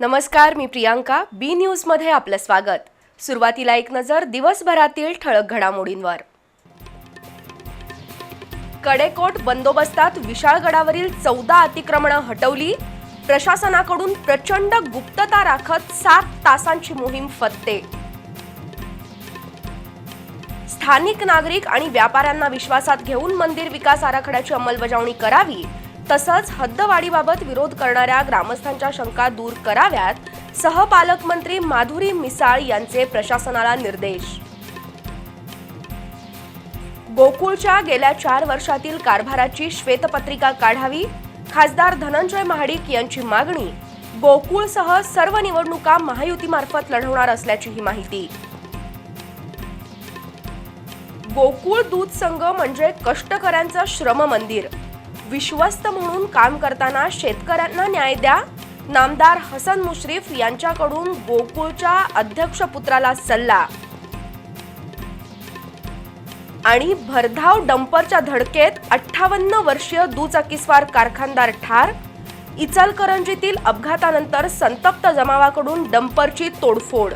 नमस्कार मी प्रियांका. बी न्यूजमध्ये आपलं स्वागत. सुरुवातीला एक नजर दिवसभरातील ठळक घडामोडींवर. कडेकोट बंदोबस्तात विशाळगडावरील चौदा अतिक्रमणं हटवली. प्रशासनाकडून प्रचंड गुप्तता राखत सात तासांची मोहीम फत्ते. स्थानिक नागरिक आणि व्यापाऱ्यांना विश्वासात घेऊन मंदिर विकास आराखड्याची अंमलबजावणी करावी. तसंच हद्दवाढीबाबत विरोध करणाऱ्या ग्रामस्थांच्या शंका दूर कराव्यात सहपालकमंत्री माधुरी मिसाळ यांचे प्रशासनाला निर्देश. गोकुळच्या गेल्या चार वर्षातील कारभाराची श्वेतपत्रिका काढावी खासदार धनंजय महाडिक यांची मागणी गोकुळसह सर्व निवडणुका महायुतीमार्फत लढवणार असल्याचीही माहिती. गोकुळ दूध संघ म्हणजे कष्टकऱ्यांचं श्रम मंदिर विश्वस्त म्हणून काम करताना शेतकऱ्यांना न्याय द्या. नामदार हसन मुश्रीफ यांच्याकडून गोकुळच्या अध्यक्षपुत्राला सल्ला. आणि भरधाव डंपरच्या धडकेत अठ्ठावन्न वर्षीय दुचाकीस्वार कारखानदार ठार. इचलकरंजीतील अपघातानंतर संतप्त जमावाकडून डंपरची तोडफोड.